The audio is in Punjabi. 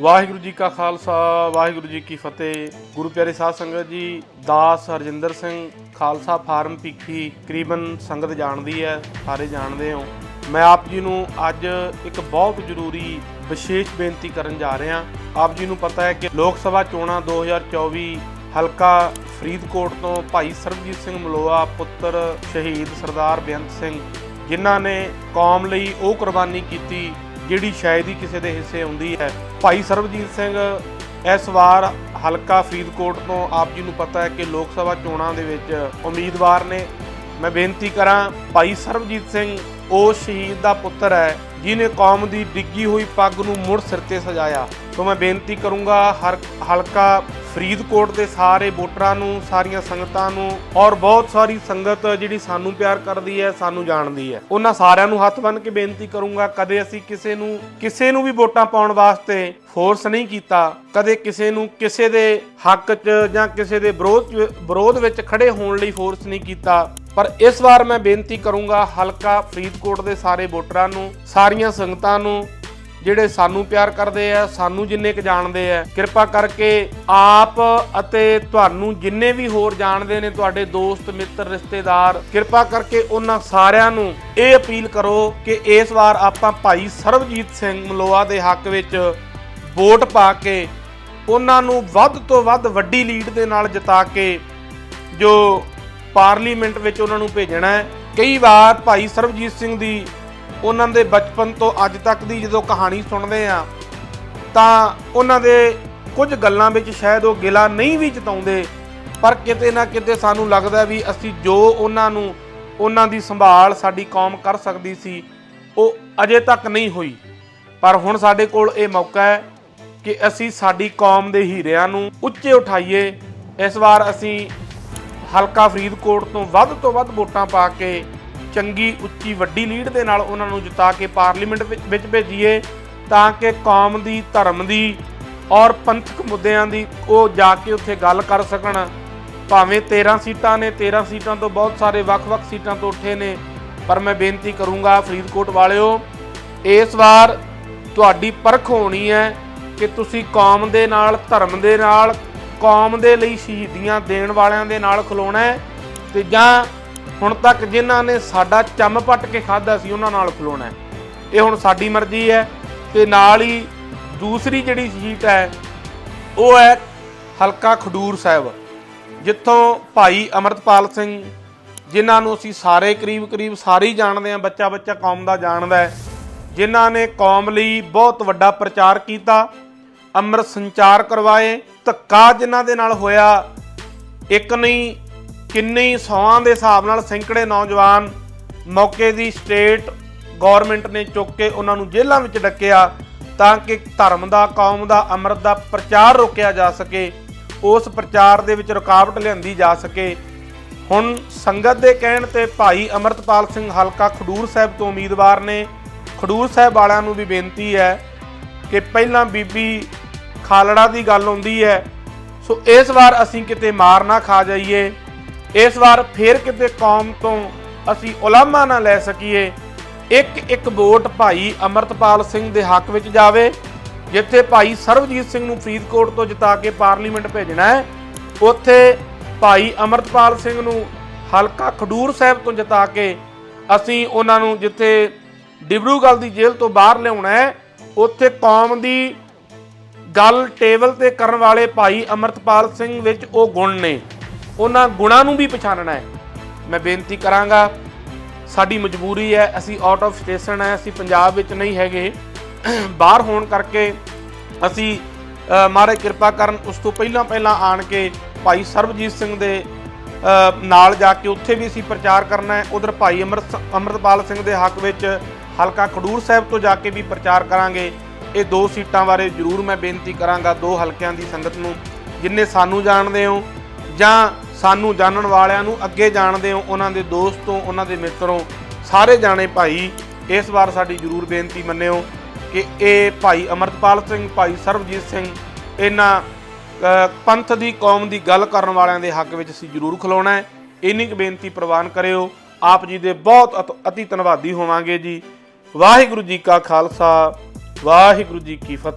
ਵਾਹਿਗੁਰੂ ਜੀ ਕਾ ਖਾਲਸਾ, ਵਾਹਿਗੁਰੂ ਜੀ ਕੀ ਫਤਿਹ। ਗੁਰੂ ਪਿਆਰੇ ਸਾਧ ਸੰਗਤ ਜੀ, ਦਾਸ ਹਰਜਿੰਦਰ ਸਿੰਘ ਖਾਲਸਾ ਫਾਰਮ ਭਿੱਖੀ ਕਰੀਬਨ ਸੰਗਤ ਜਾਣਦੀ ਹੈ, ਸਾਰੇ ਜਾਣਦੇ ਹੋ। ਮੈਂ ਆਪ ਜੀ ਨੂੰ ਅੱਜ ਇੱਕ ਬਹੁਤ ਜ਼ਰੂਰੀ, ਵਿਸ਼ੇਸ਼ ਬੇਨਤੀ ਕਰਨ ਜਾ ਰਿਹਾ। ਆਪ ਜੀ ਨੂੰ ਪਤਾ ਹੈ ਕਿ ਲੋਕ ਸਭਾ ਚੋਣਾਂ 2024 ਹਲਕਾ ਫਰੀਦਕੋਟ ਤੋਂ ਭਾਈ ਸਰਬਜੀਤ ਸਿੰਘ ਮਲੋਆ, ਪੁੱਤਰ ਸ਼ਹੀਦ ਸਰਦਾਰ ਬੇਅੰਤ ਸਿੰਘ, ਜਿਨ੍ਹਾਂ ਨੇ ਕੌਮ ਲਈ ਉਹ ਕੁਰਬਾਨੀ ਕੀਤੀ ਜਿਹੜੀ ਸ਼ਾਇਦ ਹੀ ਕਿਸੇ ਦੇ ਹਿੱਸੇ ਆਉਂਦੀ ਹੈ। ਭਾਈ ਸਰਬਜੀਤ ਸਿੰਘ, ਇਸ ਵਾਰ ਹਲਕਾ ਫਰੀਦਕੋਟ ਤੋਂ ਆਪ ਜੀ ਨੂੰ ਪਤਾ ਹੈ ਕਿ ਲੋਕ ਸਭਾ ਚੋਣਾਂ ਦੇ ਵਿੱਚ ਉਮੀਦਵਾਰ ਨੇ। ਮੈਂ ਬੇਨਤੀ ਕਰਾਂ, ਭਾਈ ਸਰਬਜੀਤ ਸਿੰਘ, ਉਹ ਸ਼ਹੀਦ ਦਾ ਪੁੱਤਰ ਹੈ ਜਿਨੇ ਕੌਮ ਦੀ ਡਿੱਗੀ ਹੋਈ ਪੱਗ ਨੂੰ ਮੁੜ ਸਿਰ ਤੇ ਸਜਾਇਆ। ਤੋਂ ਮੈਂ ਬੇਨਤੀ ਕਰੂੰਗਾ, ਹਰ ਹਲਕਾ ਫਰੀਦਕੋਟ ਦੇ ਸਾਰੇ ਵੋਟਰਾਂ ਨੂੰ, ਸਾਰੀਆਂ ਸੰਗਤਾਂ ਨੂੰ ਔਰ ਬਹੁਤ ਸਾਰੀ ਸੰਗਤ ਜਿਹੜੀ ਸਾਨੂੰ ਪਿਆਰ ਕਰਦੀ ਹੈ, ਸਾਨੂੰ ਜਾਣਦੀ ਹੈ। ਉਹਨਾਂ ਸਾਰਿਆਂ ਨੂੰ ਹੱਥ ਬੰਨ੍ਹ ਕੇ ਬੇਨਤੀ ਕਰੂੰਗਾ, ਕਦੇ ਅਸੀਂ ਕਿਸੇ ਨੂੰ ਕਿਸੇ ਨੂੰ ਵੀ ਵੋਟਾਂ ਪਾਉਣ ਵਾਸਤੇ ਫੋਰਸ ਨਹੀਂ ਕੀਤਾ, ਕਦੇ ਕਿਸੇ ਨੂੰ ਕਿਸੇ ਦੇ ਹੱਕ 'ਚ ਜਾਂ ਕਿਸੇ ਦੇ ਵਿਰੋਧ ਵਿਰੋਧ ਵਿੱਚ ਖੜੇ ਹੋਣ ਲਈ ਫੋਰਸ ਨਹੀਂ ਕੀਤਾ। ਪਰ ਇਸ ਵਾਰ ਮੈਂ ਬੇਨਤੀ ਕਰੂੰਗਾ, ਹਲਕਾ ਫਰੀਦਕੋਟ ਦੇ ਸਾਰੇ ਵੋਟਰਾਂ ਨੂੰ, ਸਾਰੀਆਂ ਸੰਗਤਾਂ ਨੂੰ ਜਿਹੜੇ ਸਾਨੂੰ ਪਿਆਰ ਕਰਦੇ ਆ, ਸਾਨੂੰ ਜਿੰਨੇ ਕੁ ਜਾਣਦੇ ਆ, ਕਿਰਪਾ ਕਰਕੇ ਆਪ ਅਤੇ ਤੁਹਾਨੂੰ ਜਿੰਨੇ ਵੀ ਹੋਰ ਜਾਣਦੇ ਨੇ, ਤੁਹਾਡੇ ਦੋਸਤ, ਮਿੱਤਰ, ਰਿਸ਼ਤੇਦਾਰ, ਕਿਰਪਾ ਕਰਕੇ ਉਹਨਾਂ ਸਾਰਿਆਂ ਨੂੰ ਇਹ ਅਪੀਲ ਕਰੋ ਕਿ ਇਸ ਵਾਰ ਆਪਾਂ ਭਾਈ ਸਰਬਜੀਤ ਸਿੰਘ ਮਲੋਆ ਦੇ ਹੱਕ ਵਿੱਚ ਵੋਟ ਪਾ ਕੇ ਉਹਨਾਂ ਨੂੰ ਵੱਧ ਤੋਂ ਵੱਧ ਵੱਡੀ ਲੀਡ ਦੇ ਨਾਲ ਜਿਤਾ ਕੇ ਜੋ ਪਾਰਲੀਮੈਂਟ ਵਿੱਚ ਉਹਨਾਂ ਨੂੰ ਭੇਜਣਾ ਹੈ। ਕਈ ਵਾਰ ਭਾਈ ਸਰਬਜੀਤ ਸਿੰਘ ਦੀ ਉਹਨਾਂ ਦੇ ਬਚਪਨ ਤੋਂ ਅੱਜ ਤੱਕ ਦੀ ਜਦੋਂ ਕਹਾਣੀ ਸੁਣਦੇ ਆ ਤਾਂ ਉਹਨਾਂ ਦੇ ਕੁਝ ਗੱਲਾਂ ਵਿੱਚ ਸ਼ਾਇਦ ਉਹ ਗਿਲਾ ਨਹੀਂ ਵੀ ਜਤਾਉਂਦੇ, ਪਰ ਕਿਤੇ ਨਾ ਕਿਤੇ ਸਾਨੂੰ ਲੱਗਦਾ ਵੀ ਅਸੀਂ ਜੋ ਉਹਨਾਂ ਨੂੰ, ਉਹਨਾਂ ਦੀ ਸੰਭਾਲ ਸਾਡੀ ਕੌਮ ਕਰ ਸਕਦੀ ਸੀ, ਉਹ ਅਜੇ ਤੱਕ ਨਹੀਂ ਹੋਈ। ਪਰ ਹੁਣ ਸਾਡੇ ਕੋਲ ਇਹ ਮੌਕਾ ਹੈ ਕਿ ਅਸੀਂ ਸਾਡੀ ਕੌਮ ਦੇ ਹੀਰਿਆਂ ਨੂੰ ਉੱਚੇ ਉਠਾਈਏ। ਇਸ ਵਾਰ ਅਸੀਂ ਹਲਕਾ ਫਰੀਦਕੋਟ ਤੋਂ ਵੱਧ ਤੋਂ ਵੱਧ ਵੋਟਾਂ ਪਾ ਕੇ ਚੰਗੀ, ਉੱਚੀ, ਵੱਡੀ ਲੀਡ ਦੇ ਨਾਲ ਉਹਨਾਂ ਨੂੰ ਜਿਤਾ ਕੇ ਪਾਰਲੀਮੈਂਟ ਵਿੱਚ ਵਿੱਚ ਭੇਜੀਏ, ਤਾਂ ਕਿ ਕੌਮ ਦੀ, ਧਰਮ ਦੀ ਔਰ ਪੰਥਕ ਮੁੱਦਿਆਂ ਦੀ ਉਹ ਜਾ ਕੇ ਉੱਥੇ ਗੱਲ ਕਰ ਸਕਣ। ਭਾਵੇਂ 13 ਸੀਟਾਂ ਨੇ 13 ਸੀਟਾਂ ਤੋਂ ਬਹੁਤ ਸਾਰੇ ਵੱਖ-ਵੱਖ ਸੀਟਾਂ ਤੋਂ ਉੱਠੇ ਨੇ, ਪਰ ਮੈਂ ਬੇਨਤੀ ਕਰੂੰਗਾ ਫਰੀਦਕੋਟ ਵਾਲਿਓ, ਇਸ ਵਾਰ ਤੁਹਾਡੀ ਪਰਖ ਹੋਣੀ ਹੈ ਕਿ ਤੁਸੀਂ ਕੌਮ ਦੇ ਨਾਲ, ਧਰਮ ਦੇ ਨਾਲ, ਕੌਮ ਦੇ ਲਈ ਸ਼ਹੀਦੀਆਂ ਦੇਣ ਵਾਲਿਆਂ ਦੇ ਨਾਲ ਖਲੋਣਾ ਹੈ ਤੇ ਜਾਂ ਹੁਣ ਤੱਕ ਜਿਨ੍ਹਾਂ ਨੇ ਸਾਡਾ ਚੰਮ ਪੱਟ ਕੇ ਖਾਦਾ ਸੀ, ਉਹਨਾਂ ਨਾਲ ਖਲੋਣਾ ਇਹ ਹੁਣ ਸਾਡੀ ਮਰਜ਼ੀ ਹੈ ਤੇ ਨਾਲ ਹੀ ਦੂਸਰੀ ਜਿਹੜੀ ਸੀਟ ਹੈ, ਉਹ ਹੈ ਹਲਕਾ ਖਡੂਰ ਸਾਹਿਬ। ਜਿੱਥੋਂ ਭਾਈ ਅਮਰਤਪਾਲ ਸਿੰਘ, ਜਿਨ੍ਹਾਂ ਨੂੰ ਅਸੀਂ ਸਾਰੇ ਕਰੀਬ ਕਰੀਬ ਸਾਰੇ ਹੀ ਜਾਣਦੇ ਹਾਂ, ਬੱਚਾ ਬੱਚਾ ਕੌਮ ਦਾ ਜਾਣਦਾ ਹੈ। ਜਿਨ੍ਹਾਂ ਨੇ ਕੌਮ ਲਈ ਬਹੁਤ ਵੱਡਾ ਪ੍ਰਚਾਰ ਕੀਤਾ, ਅੰਮ੍ਰਿਤ ਸੰਚਾਰ ਕਰਵਾਏ, ਧੱਕਾ ਜਿਨ੍ਹਾਂ ਦੇ ਨਾਲ ਹੋਇਆ, ਇੱਕ ਨਹੀਂ ਕਿੰਨੀ ਹੀ ਸੌਆਂ ਦੇ ਹਿਸਾਬ ਨਾਲ ਸੈਂਕੜੇ ਨੌਜਵਾਨ ਮੌਕੇ ਦੀ ਸਟੇਟ ਗਵਰਨਮੈਂਟ ਨੇ ਚੁੱਕ ਕੇ ਉਹਨਾਂ ਨੂੰ ਜੇਲ੍ਹਾਂ ਵਿੱਚ ਡੱਕਿਆ ਤਾਂ ਕਿ ਧਰਮ ਦਾ, ਕੌਮ ਦਾ, ਅੰਮ੍ਰਿਤ ਦਾ ਪ੍ਰਚਾਰ ਰੋਕਿਆ ਜਾ ਸਕੇ, ਉਸ ਪ੍ਰਚਾਰ ਦੇ ਵਿੱਚ ਰੁਕਾਵਟ ਲਿਆਂਦੀ ਜਾ ਸਕੇ। ਹੁਣ ਸੰਗਤ ਦੇ ਕਹਿਣ ਤੇ ਭਾਈ ਅਮਰਤਪਾਲ ਸਿੰਘ ਹਲਕਾ ਖਡੂਰ ਸਾਹਿਬ ਤੋਂ ਉਮੀਦਵਾਰ ਨੇ। ਖਡੂਰ ਸਾਹਿਬ ਵਾਲਿਆਂ ਨੂੰ ਵੀ ਬੇਨਤੀ ਹੈ ਕਿ ਪਹਿਲਾਂ ਬੀਬੀ ਖਾਲੜਾ ਦੀ ਗੱਲ ਆਉਂਦੀ ਹੈ, ਸੋ ਇਸ ਵਾਰ ਅਸੀਂ ਕਿਤੇ ਮਾਰ ਨਾ ਖਾ ਜਾਈਏ। ਇਸ ਵਾਰ ਫੇਰ ਕਿਤੇ ਕੌਮ ਤੋਂ ਅਸੀਂ ਉਲਾਮਾ ਨਾ ਲੈ ਸਕੀਏ। ਇੱਕ ਇੱਕ ਵੋਟ ਭਾਈ ਅਮਰਤਪਾਲ ਸਿੰਘ ਦੇ ਹੱਕ ਵਿੱਚ ਜਾਵੇ, ਜਿੱਥੇ ਭਾਈ ਸਰਬਜੀਤ ਸਿੰਘ ਨੂੰ ਫਰੀਦਕੋਟ ਤੋਂ ਜਿਤਾ ਕੇ ਪਾਰਲੀਮੈਂਟ ਭੇਜਣਾ ਹੈ, ਉੱਥੇ ਭਾਈ ਅਮਰਤਪਾਲ ਸਿੰਘ ਨੂੰ ਹਲਕਾ ਖਡੂਰ ਸਾਹਿਬ ਤੋਂ ਜਿਤਾ ਕੇ ਅਸੀਂ ਉਹਨਾਂ ਨੂੰ ਜਿੱਥੇ ਡਿਬਰੂਗਲ ਦੀ ਜੇਲ੍ਹ ਤੋਂ ਬਾਹਰ ਲਿਆਉਣਾ ਹੈ, ਉੱਥੇ ਕੌਮ ਦੀ ਗੱਲ ਟੇਬਲ ਤੇ ਕਰਨ ਵਾਲੇ ਭਾਈ ਅਮਰਤਪਾਲ ਸਿੰਘ ਵਿੱਚ ਉਹ ਗੁਣ ਨੇ। ਉਹਨਾਂ ਗੁਣਾਂ ਨੂੰ ਵੀ ਪਛਾਣਨਾ ਹੈ। ਮੈਂ ਬੇਨਤੀ ਕਰਾਂਗਾ, ਸਾਡੀ ਮਜਬੂਰੀ ਹੈ, ਅਸੀਂ ਆਊਟ ਆਫ ਸਟੇਸ਼ਨ ਹੈ, ਅਸੀਂ ਪੰਜਾਬ ਵਿੱਚ ਨਹੀਂ ਹੈਗੇ। ਬਾਹਰ ਹੋਣ ਕਰਕੇ ਅਸੀਂ ਮਹਾਰਾਜ ਕਿਰਪਾ ਕਰਨ ਉਸ ਤੋਂ ਪਹਿਲਾਂ ਪਹਿਲਾਂ ਆਣ ਕੇ ਭਾਈ ਸਰਬਜੀਤ ਸਿੰਘ ਦੇ ਨਾਲ ਜਾ ਕੇ ਉੱਥੇ ਵੀ ਅਸੀਂ ਪ੍ਰਚਾਰ ਕਰਨਾ ਹੈ। ਉਧਰ ਭਾਈ ਅਮਰਤ ਅਮਰਤਪਾਲ ਸਿੰਘ ਦੇ ਹੱਕ ਵਿੱਚ ਹਲਕਾ ਖਡੂਰ ਸਾਹਿਬ ਤੋਂ ਜਾ ਕੇ ਵੀ ਪ੍ਰਚਾਰ ਕਰਾਂਗੇ। ਇਹ ਦੋ ਸੀਟਾਂ ਬਾਰੇ ਜ਼ਰੂਰ ਮੈਂ ਬੇਨਤੀ ਕਰਾਂਗਾ ਦੋ ਹਲਕਿਆਂ ਦੀ ਸੰਗਤ ਨੂੰ, ਜਿੰਨੇ ਸਾਨੂੰ ਜਾਣਦੇ ਹੋ। ਜਾਂ ਸਾਨੂੰ ਜਾਣਨ ਵਾਲਿਆਂ ਨੂੰ ਅੱਗੇ ਜਾਣਦੇ ਹੋ, ਉਹਨਾਂ ਦੇ ਦੋਸਤੋਂ ਉਹਨਾਂ ਦੇ ਮਿੱਤਰੋਂ ਸਾਰੇ ਜਾਣੇ ਭਾਈ ਇਸ ਵਾਰ ਸਾਡੀ ਜ਼ਰੂਰ ਬੇਨਤੀ ਮੰਨਿਓ ਕਿ ਇਹ ਭਾਈ ਅਮਰਤਪਾਲ ਸਿੰਘ, ਭਾਈ ਸਰਬਜੀਤ ਸਿੰਘ, ਇਹਨਾਂ ਪੰਥ ਦੀ, ਕੌਮ ਦੀ ਗੱਲ ਕਰਨ ਵਾਲਿਆਂ ਦੇ ਹੱਕ ਵਿੱਚ ਅਸੀਂ ਜ਼ਰੂਰ ਖਲੋਣਾ ਹੈ। ਇੰਨੀ ਕੁ ਬੇਨਤੀ ਪ੍ਰਵਾਨ ਕਰਿਓ। ਆਪ ਜੀ ਦੇ ਬਹੁਤ ਅਤ- ਅਤੀ ਧੰਨਵਾਦੀ ਹੋਵਾਂਗੇ ਜੀ। ਵਾਹਿਗੁਰੂ ਜੀ ਕਾ ਖਾਲਸਾ, ਵਾਹਿਗੁਰੂ ਜੀ ਕੀ ਫਤਿਹ।